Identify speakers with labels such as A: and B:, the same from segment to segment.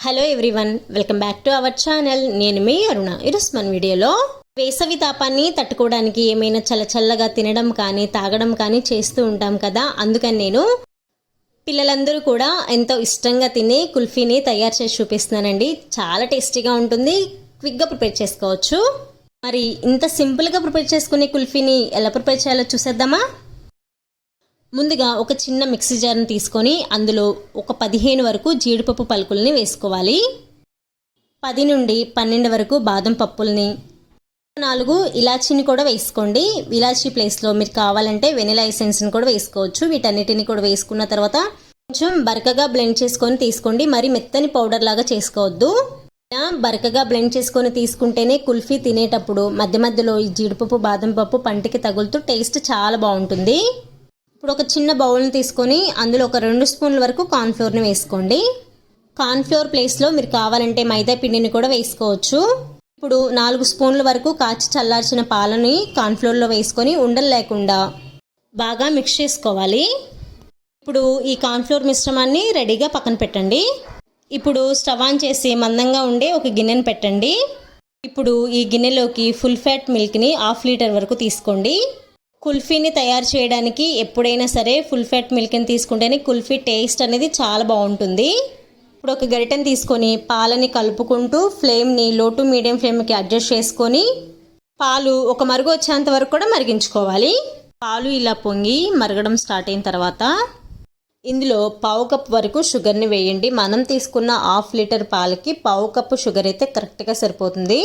A: Hello everyone welcome back to our channel నేను మీ అరుణ. ఈరోజు మన వీడియోలో వేసవి తాపాన్ని తట్టుకోవడానికి ఏమైనా చల్ల చల్లగా తినడం కానీ తాగడం కానీ చేస్తూ ఉంటాం కదా. అందుకని నేను పిల్లలందరూ కూడా ఎంతో ఇష్టంగా తినే కుల్ఫీని తయారు చేసి చూపిస్తున్నానండి. చాలా టేస్టీగా ఉంటుంది. క్విక్గా ప్రిపేర్ చేసుకోవచ్చు. మరి ఇంత సింపుల్గా ప్రిపేర్ చేసుకునే కుల్ఫీని ఎలా ప్రిపేర్ చేయాలో చూసేద్దామా? ముందుగా ఒక చిన్న మిక్సీ జార్ని తీసుకొని అందులో ఒక పదిహేను వరకు జీడిపప్పు పలుకుల్ని వేసుకోవాలి. పది నుండి పన్నెండు వరకు బాదం పప్పుల్ని. నాలుగు ఇలాచీని కూడా వేసుకోండి. ఇలాచీ ప్లేస్లో మీరు కావాలంటే వెనిలా ఎసెన్స్ని కూడా వేసుకోవచ్చు. వీటన్నిటిని కూడా వేసుకున్న తర్వాత కొంచెం బరకగా బ్లెండ్ చేసుకొని తీసుకోండి. మరి మెత్తని పౌడర్ లాగా చేసుకోవద్దు. ఇలా బరకగా బ్లెండ్ చేసుకొని తీసుకుంటేనే కుల్ఫీ తినేటప్పుడు మధ్య మధ్యలో ఈ జీడిపప్పు బాదం పప్పు పంటికి తగులుతూ టేస్ట్ చాలా బాగుంటుంది. ఇప్పుడు ఒక చిన్న బౌల్ని తీసుకొని అందులో ఒక రెండు స్పూన్ల వరకు కార్న్ఫ్లోర్ని వేసుకోండి. కార్న్ఫ్లోర్ ప్లేస్లో మీరు కావాలంటే మైదా పిండిని కూడా వేసుకోవచ్చు. ఇప్పుడు నాలుగు స్పూన్ల వరకు కాచి చల్లార్చిన పాలని కార్న్ఫ్లోర్లో వేసుకొని ఉండలు లేకుండా బాగా మిక్స్ చేసుకోవాలి. ఇప్పుడు ఈ కార్న్ఫ్లోర్ మిశ్రమాన్ని రెడీగా పక్కన పెట్టండి. ఇప్పుడు స్టవ్ ఆన్ చేసి మందంగా ఉండే ఒక గిన్నెను పెట్టండి. ఇప్పుడు ఈ గిన్నెలోకి ఫుల్ ఫ్యాట్ మిల్క్ని హాఫ్ లీటర్ వరకు తీసుకోండి. కుల్ఫీని తయారు చేయడానికి ఎప్పుడైనా సరే ఫుల్ ఫ్యాట్ మిల్క్ని తీసుకుంటేనే కుల్ఫీ టేస్ట్ అనేది చాలా బాగుంటుంది. ఇప్పుడు ఒక గరిటెని తీసుకొని పాలని కలుపుకుంటూ ఫ్లేమ్ని లో టు మీడియం ఫ్లేమ్కి అడ్జస్ట్ చేసుకొని పాలు ఒక మరుగు వచ్చేంత వరకు కూడా మరిగించుకోవాలి. పాలు ఇలా పొంగి మరగడం స్టార్ట్ అయిన తర్వాత ఇందులో పావు కప్ వరకు షుగర్ని వేయండి. మనం తీసుకున్న హాఫ్ లీటర్ పాలకి పావు కప్పు షుగర్ అయితే కరెక్ట్గా సరిపోతుంది.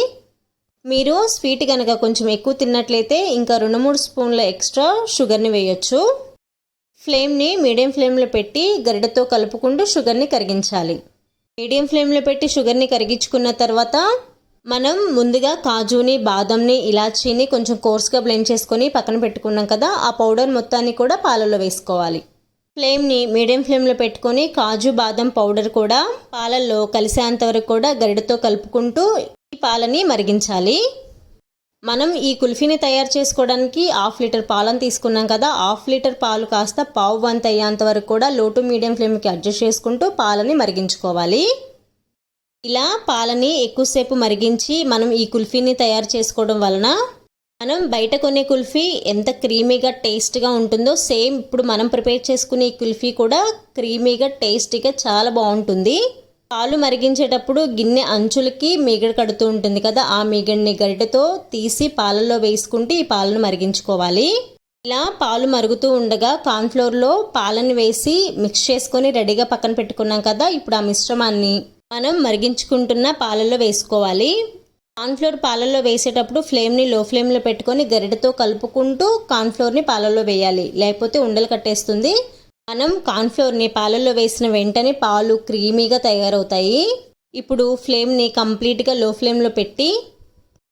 A: మీరు స్వీట్ కనుక కొంచెం ఎక్కువ తిన్నట్లయితే ఇంకా రెండు మూడు స్పూన్ల ఎక్స్ట్రా షుగర్ని వేయొచ్చు. ఫ్లేమ్ని మీడియం ఫ్లేమ్లో పెట్టి గరిడతో కలుపుకుంటూ షుగర్ని కరిగించాలి. మీడియం ఫ్లేమ్లో పెట్టి షుగర్ని కరిగించుకున్న తర్వాత మనం ముందుగా కాజుని బాదంని ఇలాచీని కొంచెం కోర్స్గా బ్లెండ్ చేసుకొని పక్కన పెట్టుకున్నాం కదా ఆ పౌడర్ మొత్తాన్ని కూడా పాలలో వేసుకోవాలి. ఫ్లేమ్ని మీడియం ఫ్లేమ్లో పెట్టుకొని కాజు బాదం పౌడర్ కూడా పాలల్లో కలిసేంత వరకు కూడా గరిడతో కలుపుకుంటూ పాలని మరిగించాలి. మనం ఈ కుల్ఫీని తయారు చేసుకోవడానికి హాఫ్ లీటర్ పాలను తీసుకున్నాం కదా హాఫ్ లీటర్ పాలు కాస్త పావు వంత అయ్యేంత వరకు కూడా లో టు మీడియం ఫ్లేమ్కి అడ్జస్ట్ చేసుకుంటూ పాలని మరిగించుకోవాలి. ఇలా పాలని ఎక్కువసేపు మరిగించి మనం ఈ కుల్ఫీని తయారు చేసుకోవడం వలన మనం బయట కొనే కుల్ఫీ ఎంత క్రీమీగా టేస్ట్గా ఉంటుందో సేమ్ ఇప్పుడు మనం ప్రిపేర్ చేసుకునే ఈ కుల్ఫీ కూడా క్రీమీగా టేస్టీగా చాలా బాగుంటుంది. పాలు మరిగించేటప్పుడు గిన్నె అంచులకి మీగడ కడుతూ ఉంటుంది కదా ఆ మీగడిని గరిటెతో తీసి పాలలో వేసుకుంటే ఈ పాలను మరిగించుకోవాలి. ఇలా పాలు మరుగుతూ ఉండగా కాన్ఫ్లోర్లో పాలను వేసి మిక్స్ చేసుకొని రెడీగా పక్కన పెట్టుకున్నాం కదా ఇప్పుడు ఆ మిశ్రమాన్ని మనం మరిగించుకుంటున్న పాలలో వేసుకోవాలి. కాన్ఫ్లోర్ పాలల్లో వేసేటప్పుడు ఫ్లేమ్ని లో ఫ్లేమ్లో పెట్టుకొని గరిటెతో కలుపుకుంటూ కాన్ఫ్లోర్ని పాలల్లో వేయాలి. లేకపోతే ఉండలు కట్టేస్తుంది. మనం కార్న్ఫ్లోర్ని పాలల్లో వేసిన వెంటనే పాలు క్రీమీగా తయారవుతాయి. ఇప్పుడు ఫ్లేమ్ని కంప్లీట్గా లో ఫ్లేమ్లో పెట్టి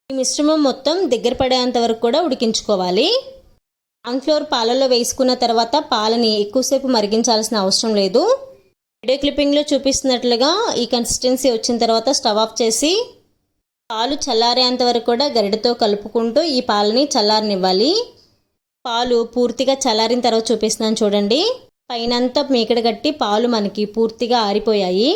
A: ఈ మిశ్రమం మొత్తం దగ్గర పడేంత వరకు కూడా ఉడికించుకోవాలి. కార్న్ఫ్లోర్ పాలల్లో వేసుకున్న తర్వాత పాలని ఎక్కువసేపు మరిగించాల్సిన అవసరం లేదు. వీడియో క్లిప్పింగ్లో చూపిస్తున్నట్లుగా ఈ కన్సిస్టెన్సీ వచ్చిన తర్వాత స్టవ్ ఆఫ్ చేసి పాలు చల్లారేంత వరకు కూడా గరిటతో కలుపుకుంటూ ఈ పాలని చల్లారనివ్వాలి. పాలు పూర్తిగా చల్లారిన తర్వాత చూపిస్తున్నాను చూడండి. పైనంతా మీకడ కట్టి పాలు మనకి పూర్తిగా ఆరిపోయాయి.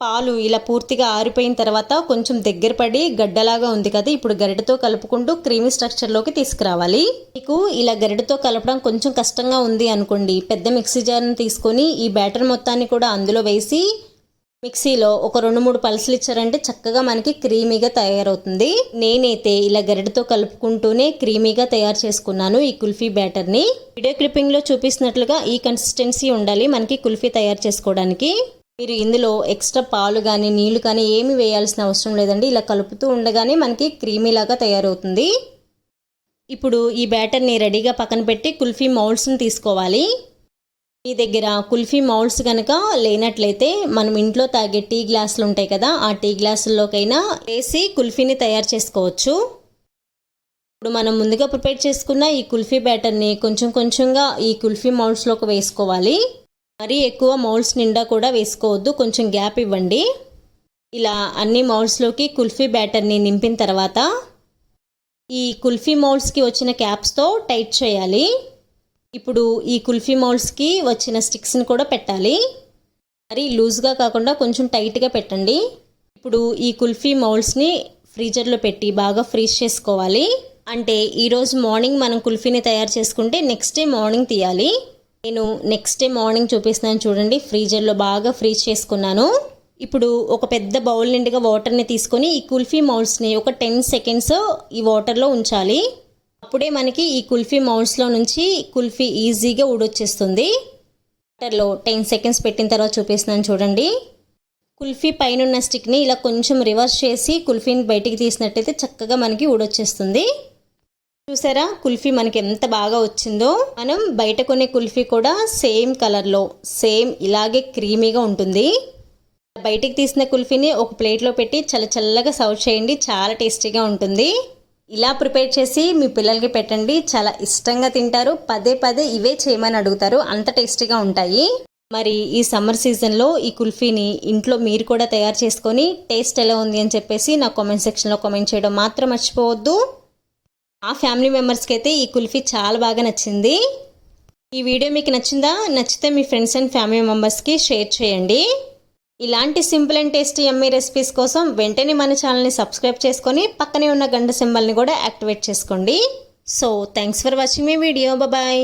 A: పాలు ఇలా పూర్తిగా ఆరిపోయిన తర్వాత కొంచెం దగ్గర పడి గడ్డలాగా ఉంది కదా ఇప్పుడు గరిటతో కలుపుకుంటూ క్రీమీ స్ట్రక్చర్లోకి తీసుకురావాలి. మీకు ఇలా గరిటతో కలపడం కొంచెం కష్టంగా ఉంది అనుకోండి. పెద్ద మిక్సీ జార్ని తీసుకొని ఈ బ్యాటర్ మొత్తాన్ని కూడా అందులో వేసి మిక్సీలో ఒక రెండు మూడు పలుసులు ఇచ్చారంటే చక్కగా మనకి క్రీమీగా తయారవుతుంది. నేనైతే ఇలా గరిటతో కలుపుకుంటూనే క్రీమీగా తయారు చేసుకున్నాను ఈ కుల్ఫీ బ్యాటర్ని. వీడియో క్లిప్పింగ్లో చూపిస్తున్నట్లుగా ఈ కన్సిస్టెన్సీ ఉండాలి మనకి కుల్ఫీ తయారు చేసుకోవడానికి. మీరు ఇందులో ఎక్స్ట్రా పాలు కానీ నీళ్ళు కానీ ఏమి వేయాల్సిన అవసరం లేదండి. ఇలా కలుపుతూ ఉండగానే మనకి క్రీమీలాగా తయారవుతుంది. ఇప్పుడు ఈ బ్యాటర్ని రెడీగా పక్కన పెట్టి కుల్ఫీ మౌల్డ్స్ని తీసుకోవాలి. మీ దగ్గర కుల్ఫీ మౌల్డ్స్ కనుక లేనట్లయితే మనం ఇంట్లో తాగే టీ గ్లాసులు ఉంటాయి కదా ఆ టీ గ్లాసుల్లోకైనా వేసి కుల్ఫీని తయారు చేసుకోవచ్చు. ఇప్పుడు మనం ముందుగా ప్రిపేర్ చేసుకున్న ఈ కుల్ఫీ బ్యాటర్ని కొంచెం కొంచెంగా ఈ కుల్ఫీ మౌల్డ్స్లోకి వేసుకోవాలి. మరీ ఎక్కువ మౌల్డ్స్ నిండా కూడా వేసుకోవద్దు కొంచెం గ్యాప్ ఇవ్వండి. ఇలా అన్ని మౌల్డ్స్లోకి కుల్ఫీ బ్యాటర్ని నింపిన తర్వాత ఈ కుల్ఫీ మౌల్డ్స్కి వచ్చిన క్యాప్స్తో టైట్ చేయాలి. ఇప్పుడు ఈ కుల్ఫీ మౌల్డ్స్కి వచ్చిన స్టిక్స్ని కూడా పెట్టాలి. మరి లూజ్గా కాకుండా కొంచెం టైట్గా పెట్టండి. ఇప్పుడు ఈ కుల్ఫీ మౌల్డ్స్ని ఫ్రీజర్లో పెట్టి బాగా ఫ్రీజ్ చేసుకోవాలి. అంటే ఈరోజు మార్నింగ్ మనం కుల్ఫీని తయారు చేసుకుంటే నెక్స్ట్ డే మార్నింగ్ తీయాలి. నేను నెక్స్ట్ డే మార్నింగ్ చూపిస్తున్నాను చూడండి ఫ్రీజర్లో బాగా ఫ్రీజ్ చేసుకున్నాను. ఇప్పుడు ఒక పెద్ద బౌల్ నిండుగా వాటర్ని తీసుకొని ఈ కుల్ఫీ మౌల్డ్స్ని ఒక టెన్ సెకండ్స్ ఈ వాటర్లో ఉంచాలి. అప్పుడే మనకి ఈ కుల్ఫీ మౌండ్స్లో నుంచి కుల్ఫీ ఈజీగా ఊడొచ్చేస్తుంది. వాటర్లో టెన్ సెకండ్స్ పెట్టిన తర్వాత చూపిస్తున్నాను చూడండి. కుల్ఫీ పైన ఉన్న స్టిక్ని ఇలా కొంచెం రివర్స్ చేసి కుల్ఫీని బయటికి తీసినట్టయితే చక్కగా మనకి ఊడొచ్చేస్తుంది. చూసారా? కుల్ఫీ మనకి ఎంత బాగా వచ్చిందో. మనం బయట కొనే కుల్ఫీ కూడా సేమ్ కలర్లో సేమ్ ఇలాగే క్రీమీగా ఉంటుంది. బయటికి తీసిన కుల్ఫీని ఒక ప్లేట్లో పెట్టి చల్ల చల్లగా సర్వ్ చేయండి. చాలా టేస్టీగా ఉంటుంది. ఇలా ప్రిపేర్ చేసి మీ పిల్లలకి పెట్టండి. చాలా ఇష్టంగా తింటారు. పదే పదే ఇవే చేయమని అడుగుతారు. అంత టేస్టీగా ఉంటాయి. మరి ఈ సమ్మర్ సీజన్లో ఈ కుల్ఫీని ఇంట్లో మీరు కూడా తయారు చేసుకొని టేస్ట్ ఎలా ఉంది అని చెప్పేసి నా కామెంట్ సెక్షన్లో కామెంట్ చేయడం మాత్రం మర్చిపోవద్దు. ఆ ఫ్యామిలీ మెంబర్స్కి అయితే ఈ కుల్ఫీ చాలా బాగా నచ్చింది. ఈ వీడియో మీకు నచ్చిందా? నచ్చితే మీ ఫ్రెండ్స్ అండ్ ఫ్యామిలీ మెంబర్స్కి షేర్ చేయండి. ఇలాంటి simple and tasty yummy recipes కోసం వెంటనే మన ఛానల్ని సబ్స్క్రైబ్ చేసుకొని పక్కనే ఉన్న గంట సింబల్ని కూడా యాక్టివేట్ చేసుకోండి. So thanks for watching my video bye